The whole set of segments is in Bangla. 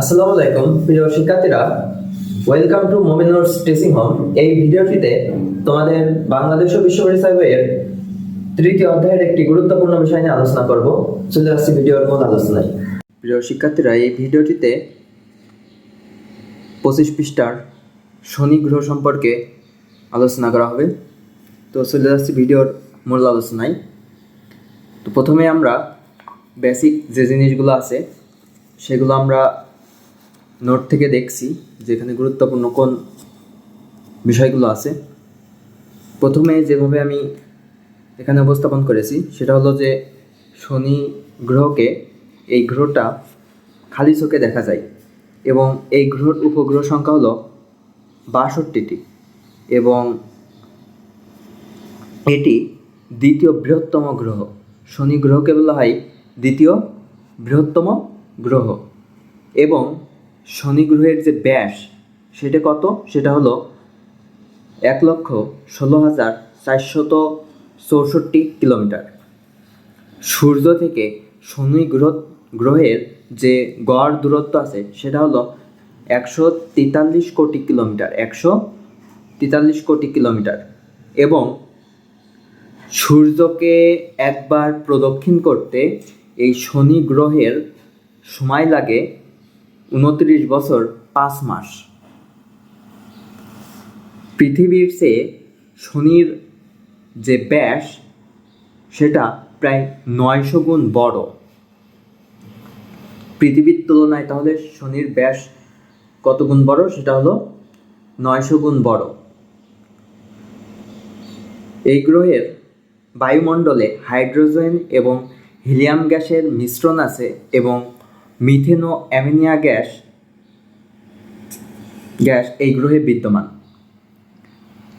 আসসালামু আলাইকুম, প্রিয় শিক্ষার্থীরা। Welcome to Mominur teaching home এই ভিডিওটিতে তোমাদের বাংলাদেশ ও বিশ্ব তৃতীয় অধ্যায়ের একটি গুরুত্বপূর্ণ বিষয় নিয়ে আলোচনা করব। চলে আসছি ভিডিওর মূল আলোচনায়। প্রিয় শিক্ষার্থীরা, এই ভিডিওটিতে পঁচিশ পৃষ্ঠার শনি গ্রহ সম্পর্কে আলোচনা করা হবে। তো চলে যাচ্ছি ভিডিওর মূল আলোচনায়। তো প্রথমে আমরা বেসিক যে জিনিসগুলো আছে, সেগুলো আমরা নোট থেকে দেখছি যেখানে গুরুত্বপূর্ণ কোন বিষয়গুলো আছে। প্রথমে যেভাবে আমি এখানে উপস্থাপন করেছি, সেটা হলো যে শনি গ্রহকে এই গ্রহটা খালি চোখে দেখা যায় এবং এই গ্রহর উপগ্রহ সংখ্যা হলো বাষট্টিটি এবং এটি দ্বিতীয় বৃহত্তম গ্রহ। শনি গ্রহকে বলা হয় দ্বিতীয় বৃহত্তম গ্রহ এবং শনি গ্রহের যে ব্যাস, সেটা কত? সেটা হলো এক লক্ষ ষোলো হাজার চারশত চৌষট্টি কিলোমিটার। সূর্য থেকে শনি গ্রহ গ্রহের যে গড় দূরত্ব আছে, সেটা হলো একশো তেতাল্লিশ কোটি কিলোমিটার, একশো তেতাল্লিশ কোটি কিলোমিটার। এবং সূর্যকে একবার প্রদক্ষিণ করতে এই শনি গ্রহের সময় লাগে উনত্রিশ বছর পাঁচ মাস। পৃথিবীর চেয়ে শনির যে ব্যাস, সেটা প্রায় নয়শো গুণ বড়। পৃথিবীর তুলনায় তাহলে শনির ব্যাস কত গুণ বড়? সেটা হলো নয়শো গুণ বড়। এই গ্রহের বায়ুমণ্ডলে হাইড্রোজেন এবং হিলিয়াম গ্যাসের মিশ্রণ আছে এবং মিথেন ও অ্যামোনিয়া গ্যাস গ্যাস এই গ্রহে বিদ্যমান।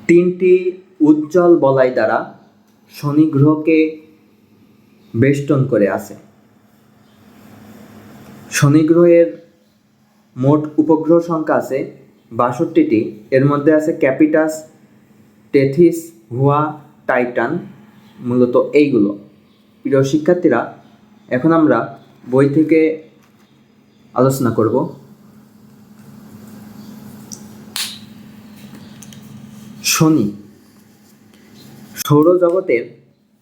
তিনটি উজ্জ্বল বলয় দ্বারা শনি গ্রহকে বেষ্টন করে আছে। শনি গ্রহের মোট উপগ্রহ সংখ্যা আছে বাষট্টিটি। এর মধ্যে আছে ক্যাপিটাস, টেথিস, হুয়া, টাইটান, মূলত এইগুলো। প্রিয় শিক্ষার্থীরা, এখন আমরা বই থেকে আলোচনা করব। শনি, সৌরজগতের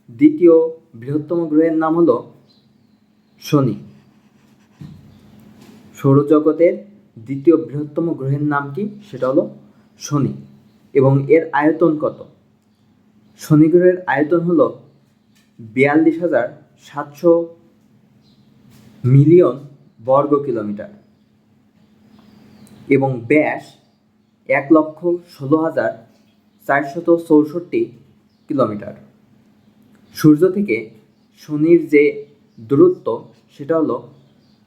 দ্বিতীয় বৃহত্তম গ্রহের নাম হল শনি। সৌরজগতের দ্বিতীয় বৃহত্তম গ্রহের নাম কি? সেটা হলো শনি। এবং এর আয়তন কত? শনি গ্রহের আয়তন হলো বিয়াল্লিশ হাজার সাতশো মিলিয়ন বর্গ কিলোমিটার। এবং ব্যাস এক লক্ষ ষোলো হাজার চারশত চৌষট্টি কিলোমিটার। সূর্য থেকে শনির যে দূরত্ব, সেটা হলো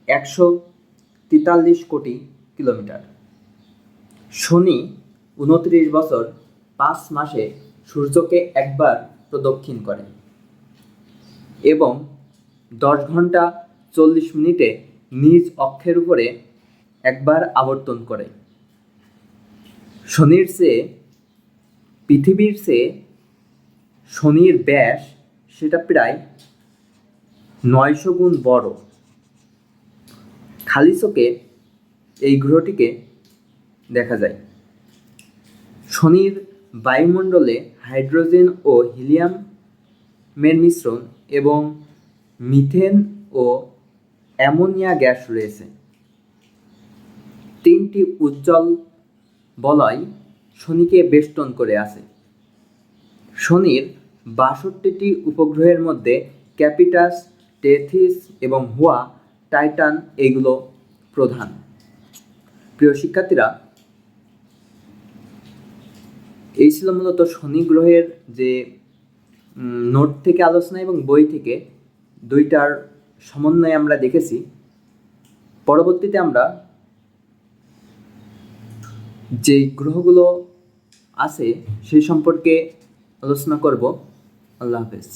একশো তেতাল্লিশ কোটি কিলোমিটার। শনি উনত্রিশ বছর পাঁচ মাসে সূর্যকে একবার প্রদক্ষিণ করে এবং দশ ঘণ্টা চল্লিশ মিনিটে নিজ অক্ষের উপরে একবার আবর্তন করে। শনির চেয়ে, পৃথিবীর চেয়ে শনির ব্যাস সেটা প্রায় নয়শো গুণ বড়। খালি চোখে এই গ্রহটিকে দেখা যায়। শনির বায়ুমণ্ডলে হাইড্রোজেন ও হিলিয়ামের মিশ্রণ এবং মিথেন ও অ্যামোনিয়া গ্যাস রয়েছে। তিনটি উজ্জ্বল বলয় শনিকে বেষ্টন করে আছে। শনির বাষট্টিটি উপগ্রহের মধ্যে ক্যাপিটাস, টেথিস এবং হুয়া, টাইটান এগুলো প্রধান। প্রিয় শিক্ষার্থীরা, এই ছিল মূলত শনি গ্রহের যে নোট থেকে আলোচনা এবং বই থেকে দুইটার সমন্বয়ে আমরা দেখেছি পরবর্তীতে আমরা যে গ্রহগুলো আছে সেই সম্পর্কে আলোচনা করব। আল্লাহ হাফেজ।